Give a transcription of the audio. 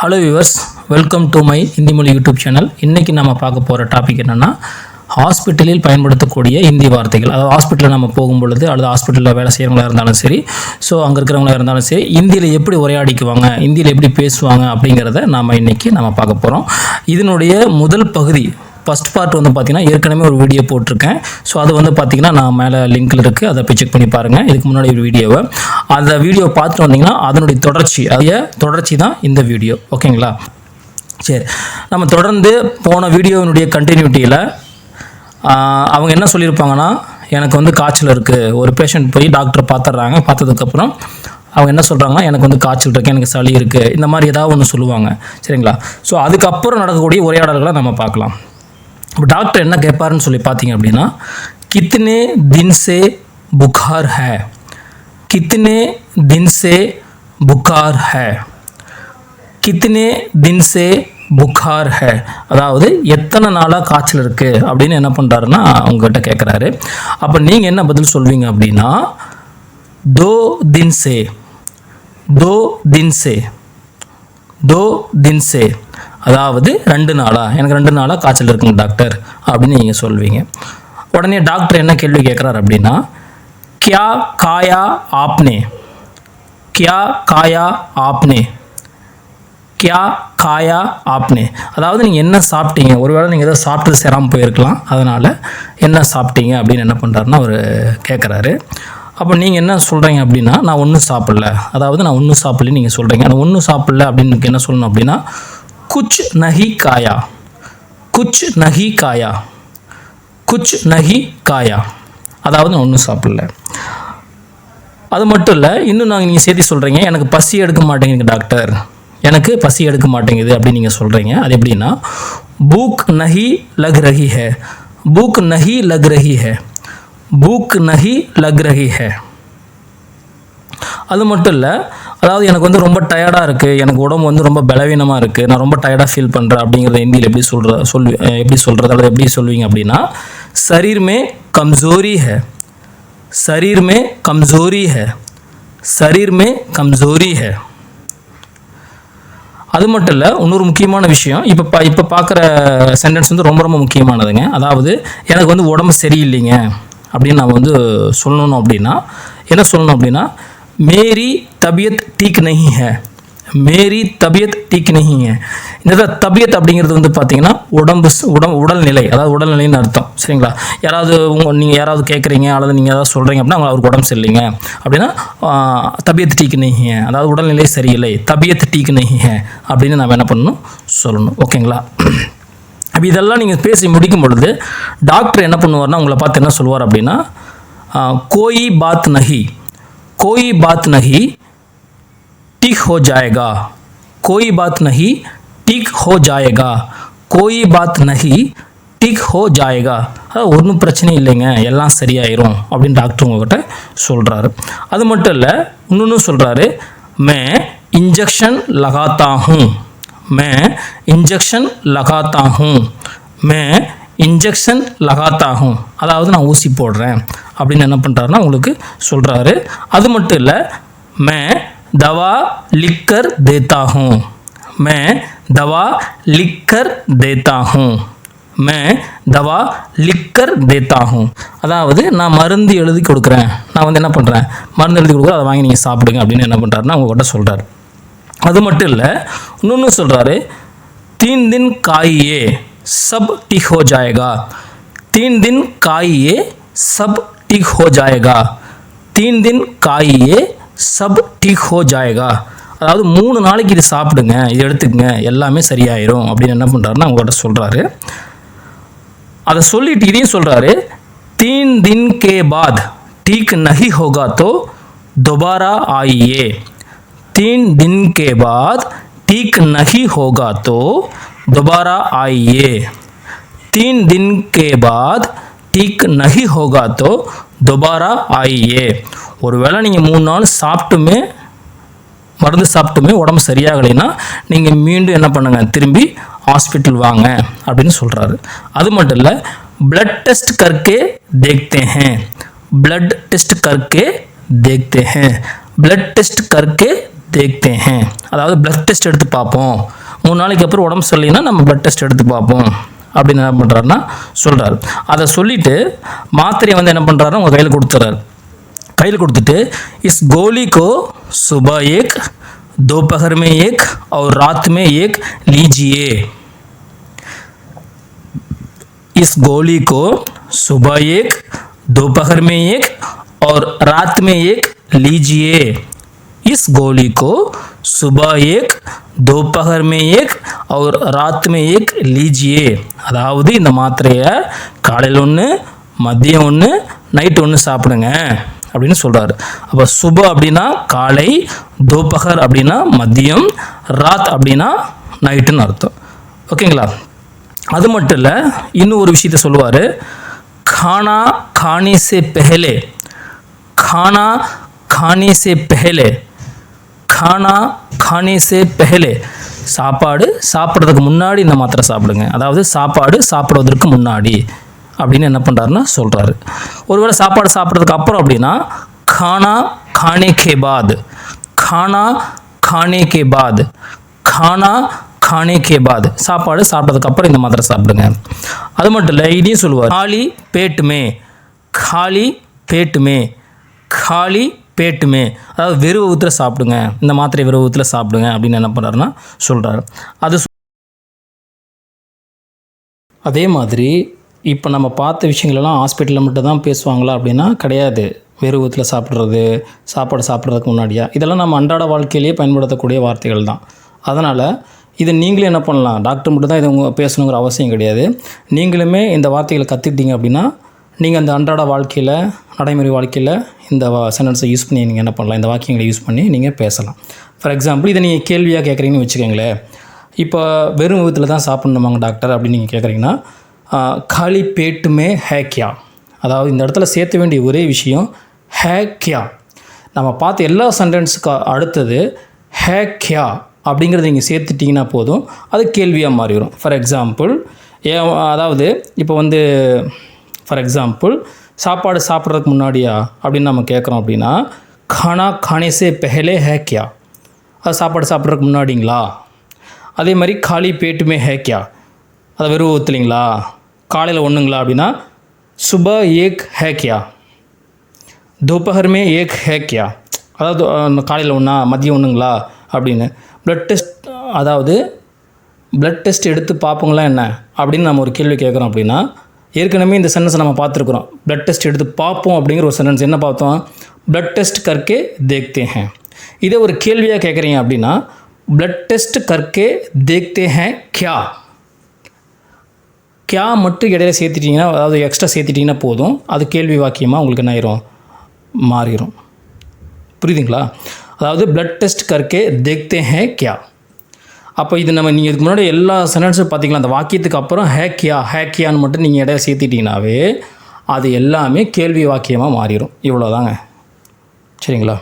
Hello viewers welcome to my Hindi மொழி YouTube channel இன்றைக்கி நம்ம பார்க்க போகிற டாபிக் என்னென்னா ஹாஸ்பிட்டலில் பயன்படுத்தக்கூடிய இந்தி வார்த்தைகள். அதாவது ஹாஸ்பிட்டலில் நம்ம போகும் பொழுது அல்லது ஹாஸ்பிட்டலில் வேலை செய்கிறவங்களா இருந்தாலும் சரி ஸோ அங்கே இருக்கிறவங்களா இருந்தாலும் சரி இந்தியில் எப்படி உரையாடிக்குவாங்க இந்தியில் எப்படி பேசுவாங்க அப்படிங்கிறத நாம் இன்றைக்கி நம்ம பார்க்க போகிறோம் இதனுடைய முதல் பகுதி ஃபஸ்ட் பார்ட் வந்து பார்த்தீங்கன்னா ஏற்கனவே ஒரு வீடியோ போட்டிருக்கேன். ஸோ அது வந்து பார்த்திங்கன்னா நான் மேலே லிங்க்கில் இருக்குது அதை போய் செக் பண்ணி பாருங்கள் இதுக்கு முன்னாடி ஒரு வீடியோவை அந்த வீடியோ பார்த்துட்டு வந்தீங்கன்னா அதனுடைய தொடர்ச்சி அதைய தொடர்ச்சி தான் இந்த வீடியோ ஓகேங்களா சரி. நம்ம தொடர்ந்து போன வீடியோவினுடைய கண்டினியூட்டியில் அவங்க என்ன சொல்லியிருப்பாங்கன்னா எனக்கு வந்து காய்ச்சல் இருக்குது ஒரு பேஷண்ட் போய் டாக்டரை பார்த்துட்றாங்க. பார்த்ததுக்கப்புறம் அவங்க என்ன சொல்கிறாங்கன்னா எனக்கு வந்து காய்ச்சல் இருக்குது எனக்கு சளி இருக்குது இந்த மாதிரி ஏதாவது ஒன்று சொல்லுவாங்க. சரிங்களா? ஸோ அதுக்கப்புறம் நடக்கக்கூடிய உரையாடல்களை நம்ம பார்க்கலாம். இப்போ டாக்டர் என்ன கேட்பாருன்னு சொல்லி பார்த்தீங்க அப்படின்னா கித்தனே தின் சே புகார் ஹே. கித்தனே தின் சே புகார் ஹே. கித்தனே தின் சே புகார் ஹே. அதாவது எத்தனை நாளாக காய்ச்சல் இருக்குது அப்படின்னு என்ன பண்ணுறாருன்னா அவங்ககிட்ட கேட்குறாரு அப்போ நீங்கள் என்ன பதில் சொல்வீங்க அப்படின்னா தோ தின் சே தோ தின் சே தோ தின் சே அதாவது ரெண்டு நாளா? எனக்கு ரெண்டு நாளாக காய்ச்சல் இருக்குங்க டாக்டர் அப்படின்னு நீங்கள் சொல்வீங்க. உடனே டாக்டர் என்ன கேள்வி கேட்குறாரு அப்படின்னா கியா காயா ஆப்னே? கியா காயா ஆப்னே? கியா காயா ஆப்னே? அதாவது நீங்கள் என்ன சாப்பிட்டீங்க? ஒருவேளை நீங்கள் ஏதோ சாப்பிட்டு சேராமல் போயிருக்கலாம். அதனால் என்ன சாப்பிட்டீங்க அப்படின்னு என்ன பண்ணுறாருன்னா அவர் கேட்குறாரு அப்போ நீங்கள் என்ன சொல்கிறீங்க அப்படின்னா நான் ஒன்றும் சாப்பிடல. அதாவது நான் ஒன்றும் சாப்பிடல நீங்கள் சொல்கிறீங்க நான் ஒன்றும் சாப்பிடல அப்படின்னு என்ன சொல்லணும் அப்படின்னா குச் நஹி காயா குச் நஹி காயா குச் நஹி காயா அதாவது நான் ஒன்றும் சாப்பிடல. அது மட்டும் இல்லை இன்னும் நாங்கள் நீங்கள் சேர்த்து சொல்கிறீங்க எனக்கு பசி எடுக்க மாட்டேங்குது டாக்டர். எனக்கு பசி எடுக்க மாட்டேங்குது அப்படின்னு நீங்கள் சொல்கிறீங்க அது எப்படின்னா பூக் நஹி லக் ரஹி ஹே. பூக் நஹி லக் ரஹி ஹே. பூக் நஹி லக் ரஹி ஹே. அது மட்டும் இல்லை அதாவது எனக்கு வந்து ரொம்ப டயர்டாக இருக்குது எனக்கு உடம்பு வந்து ரொம்ப பலவீனமாக இருக்குது நான் ரொம்ப டயர்டாக ஃபீல் பண்ணுறேன் அப்படிங்கிறத ஹிந்தியில் எப்படி சொல்கிற சொல்லு எப்படி சொல்கிறது அல்லது எப்படி சொல்லுவீங்க அப்படின்னா சரீர்மே கம்சோரி ஹே. சரீர்மே கம்சோரி ஹே. சரீர்மே கம்சோரி ஹே. அது மட்டும் இல்லை இன்னொரு முக்கியமான விஷயம் இப்போ பா இப்போ பார்க்குற சென்டென்ஸ் வந்து ரொம்ப ரொம்ப முக்கியமானதுங்க. அதாவது எனக்கு வந்து உடம்பு சரியில்லைங்க அப்படின்னு நம்ம வந்து சொல்லணும் அப்படின்னா என்ன சொல்லணும் அப்படின்னா மேரி தபியத் டீக் நஹி ஹே மேரி தபியத் டீக் நஹி ஹே இந்த தபியத் அப்படிங்கிறது வந்து பார்த்தீங்கன்னா உடம்பு உடம்பு உடல்நிலை அதாவது உடல்நிலைன்னு அர்த்தம். சரிங்களா? யாராவது உங்கள் நீங்கள் யாராவது கேட்குறீங்க அல்லது நீங்கள் ஏதாவது சொல்கிறீங்க அப்படின்னா அவங்களுக்கு அவருக்கு உடம்பு சரியில்லைங்க. அப்படின்னா தபியத் டீக் நஹி ஹே அதாவது உடல்நிலை சரியில்லை. தபியத் டீக் நஹி ஹே அப்படின்னு நம்ம என்ன பண்ணணும்? சொல்லணும். ஓகேங்களா? அப்போ இதெல்லாம் நீங்கள் பேசி முடிக்கும் பொழுது டாக்டர் என்ன பண்ணுவார்னா உங்களை பார்த்து என்ன சொல்லுவார் அப்படின்னா கோயி பாத் நஹி கோயி பாத் நஹி ठीक हो जाएगा कोई बात नहीं ठीक हो जाएगा कोई बात नहीं ठीक हो जाएगा அதாவது ஒன்றும் பிரச்சனை இல்லைங்க எல்லாம் சரியாயிரும் அப்படின்னு டாக்டர் உங்ககிட்ட சொல்கிறாரு அது மட்டும் இல்லை இன்னொன்று சொல்கிறாரு மே इंजेक्शन लगाता हूँ मैं इंजेक्शन लगाता हूँ मैं இன்ஜெக்ஷன் லகாத்தா ஹூம் அதாவது நான் ஊசி போடுறேன் அப்படின்னு என்ன பண்ணுறாருன்னா உங்களுக்கு சொல்கிறாரு அது மட்டும் இல்லை மே दवा लिख कर देता हूँ मैं दवा लिख कर देता हूँ मैं दवा लिख कर देता हूँ அதாவது நான் மருந்து எழுதி கொடுக்குறேன் நான் வந்து என்ன பண்ணுறேன் மருந்து எழுதி கொடுக்குறேன் அதை வாங்கி நீங்கள் சாப்பிடுங்க அப்படின்னு என்ன பண்ணுறாருன்னா உங்கள்கிட்ட சொல்கிறார் அது மட்டும் இல்லை இன்னொன்று சொல்கிறாரு तीन दिन खाइए सब ठीक हो जाएगा तीन दिन खाइए सब ठीक हो जाएगा तीन दिन खाइए सब ठीक हो जाएगा அதாவது மூணு நாளைக்கு இது சாப்பிடுங்க இது எடுத்துக்கங்க எல்லாமே சரியாயிரும் அப்படின்னு என்ன பண்ணுறாருன்னா அவங்கள்ட்ட சொல்கிறாரு அதை சொல்லிட்டு இதையும் சொல்கிறாரு தீன் தின் கே பாத் ठीक नहीं होगा तो दोबारा आइए तीन दिन के बाद ठीक नहीं होगा तो दोबारा आइए तीन दिन के बाद ठीक नहीं होगा तो दोबारा आइए ஒருவேளை நீங்கள் மூணு நாள் சாப்பிட்டுமே மருந்து சாப்பிட்டுமே உடம்பு சரியாகலைன்னா நீங்கள் மீண்டும் என்ன பண்ணுங்கள் திரும்பி ஹாஸ்பிட்டல் வாங்க அப்படின்னு சொல்கிறாரு அது மட்டும் இல்லை ब्लड टेस्ट करके देखते हैं ब्लड टेस्ट करके देखते हैं ब्लड टेस्ट करके தேக்தே ஹேன் அதாவது பிளட் டெஸ்ட் எடுத்து பார்ப்போம் மூணு நாளைக்கு அப்புறம் உடம்பு சரியில்லைன்னா நம்ம பிளட் டெஸ்ட் எடுத்து பார்ப்போம் அப்படின்னு என்ன பண்ணுறாருன்னா சொல்கிறாரு அதை சொல்லிவிட்டு மாத்திரையை வந்து என்ன பண்ணுறாரு உங்கள் கையில் கொடுத்துட்றாரு கையில் கொடுத்துட்டு इस गोली को सुबह एक दोपहर में एक और रात में एक लीजिए इस गोली को सुबह एक दोपहर में एक और रात में एक लीजिए इस गोली को சுபா ஏக் தோப்பகர் மே ஏக் அவர் ராத்மே ஏக் லீஜியே. அதாவது இந்த மாத்திரையை காலையில் ஒன்று மதியம் ஒன்று நைட்டு ஒன்று சாப்பிடுங்க அப்படின்னு சொல்கிறாரு அப்போ சுப அப்படின்னா காலை தோப்பகர் அப்படின்னா மதியம் ராத் அப்படின்னா நைட்டுன்னு அர்த்தம். ஓகேங்களா? அது மட்டும் இல்லை இன்னும் ஒரு விஷயத்த சொல்லுவார். கானா காணி பெஹலே. கானா காணி பெஹலே. கானா கானே சே பெஹலே. சாப்பாடு சாப்பிட்றதுக்கு முன்னாடி இந்த மாத்திரை சாப்பிடுங்க. அதாவது சாப்பாடு சாப்பிடுவதற்கு முன்னாடி அப்படின்னு என்ன பண்ணுறாருன்னா சொல்கிறாரு ஒருவேளை சாப்பாடு சாப்பிட்றதுக்கு அப்புறம் அப்படின்னா கானா கானே கே பாத். கானா கானே கே பாத். கானா கானே கே பாத். சாப்பாடு சாப்பிட்டதுக்கு அப்புறம் இந்த மாத்திரை சாப்பிடுங்க. அது மட்டும் இல்லை இதையும் சொல்லுவார். காலி பேட்டுமே. காலி பேட்டுமே. காலி பேட்டுமே. அதாவது வெறுவத்தில் சாப்பிடுங்க. இந்த மாத்திரை வெறுவத்தில் சாப்பிடுங்க அப்படின்னு என்ன பண்ணுறாருன்னா சொல்கிறாரு அது அதே மாதிரி இப்போ நம்ம பார்த்த விஷயங்களெல்லாம் ஹாஸ்பிட்டலில் மட்டும் தான் பேசுவாங்களா அப்படின்னா கிடையாது. வெறுவத்தில் சாப்பிட்றது சாப்பாடு சாப்பிட்றதுக்கு முன்னாடியா? இதெல்லாம் நம்ம அன்றாட வாழ்க்கையிலேயே பயன்படுத்தக்கூடிய வார்த்தைகள் தான். அதனால் இதை நீங்களே என்ன பண்ணலாம்? டாக்டர் மட்டும் தான் இதை உங்கள் பேசணுங்கிற அவசியம் கிடையாது. நீங்களுமே இந்த வார்த்தைகளை கற்றுக்கிட்டீங்க அப்படின்னா நீங்கள் அந்த அன்றாட வாழ்க்கையில் நடைமுறை வாழ்க்கையில் இந்த சென்டென்ஸை யூஸ் பண்ணி நீங்கள் என்ன பண்ணலாம்? இந்த வாக்கியங்களை யூஸ் பண்ணி நீங்கள் பேசலாம். ஃபார் எக்ஸாம்பிள் இதை நீங்கள் கேள்வியாக கேட்குறீங்கன்னு வச்சுக்கோங்களேன். இப்போ வெறும் விதத்தில் தான் சாப்பிட்ணுமாங்க டாக்டர் அப்படின்னு நீங்கள் கேட்குறீங்கன்னா காலி பேட்டுமே ஹேக்கியா? அதாவது இந்த இடத்துல சேர்த்த வேண்டிய ஒரே விஷயம் ஹேக்கியா. நம்ம பார்த்த எல்லா சென்டென்ஸுக்கு அடுத்தது ஹேக்கியா அப்படிங்கிறத நீங்கள் சேர்த்துட்டிங்கன்னா போதும் அது கேள்வியாக மாறிடும் ஃபார் எக்ஸாம்பிள் ஏ அதாவது இப்போ வந்து ஃபார் எக்ஸாம்பிள் சாப்பாடு சாப்பிட்றதுக்கு முன்னாடியா அப்படின்னு நம்ம கேட்குறோம் அப்படின்னா கானா கானேசே பெஹலே ஹே கியா? அது சாப்பாடு சாப்பிட்றதுக்கு முன்னாடிங்களா? அதே மாதிரி காலி பேட்டுமே ஹே கியா? அதை வெறும் ஊற்றுலிங்களா காலையில் ஒன்றுங்களா அப்படின்னா சுப ஏக் ஹே கியா? தோப்பகருமே ஏக் ஹே கியா? அதாவது காலையில் ஒன்றா மதியம் ஒன்றுங்களா அப்படின்னு. ப்ளட் டெஸ்ட் அதாவது ப்ளட் டெஸ்ட் எடுத்து பார்ப்போங்களா என்ன? அப்படின்னு நம்ம ஒரு கேள்வி கேட்குறோம் அப்படின்னா ஏற்கனவே இந்த சென்டென்ஸை நம்ம பார்த்துருக்குறோம். ப்ளட் டெஸ்ட் எடுத்து பார்ப்போம் அப்படிங்கிற ஒரு சென்டென்ஸ் என்ன பார்த்தோம்? ப்ளட் டெஸ்ட் கற்கே தேக்தே ஹேன். இதே ஒரு கேள்வியாக கேட்குறீங்க அப்படின்னா ப்ளட் டெஸ்ட் கற்கே தேக்தே ஹேன் கியா? கியா மட்டும் இடையில சேர்த்துட்டிங்கன்னா அதாவது எக்ஸ்ட்ரா சேர்த்துட்டிங்கன்னா போதும். அது கேள்வி வாக்கியமாக உங்களுக்கு என்ன ஆயிரும்? மாறிடும் புரியுதுங்களா? அதாவது பிளட் டெஸ்ட் கற்கே தேக்தே ஹே கியா. அப்போ இது நம்ம நீங்கள் இதுக்கு முன்னாடி எல்லா சென்டென்ஸும் பார்த்தீங்களா அந்த வாக்கியத்துக்கு அப்புறம் ஹேக்கியா ஹேக்கியான்னு மட்டும் நீங்கள் இடையில சேர்த்துட்டிங்கனாவே அது எல்லாமே கேள்வி வாக்கியமாக மாறிடும் இவ்வளோதாங்க சரிங்களா?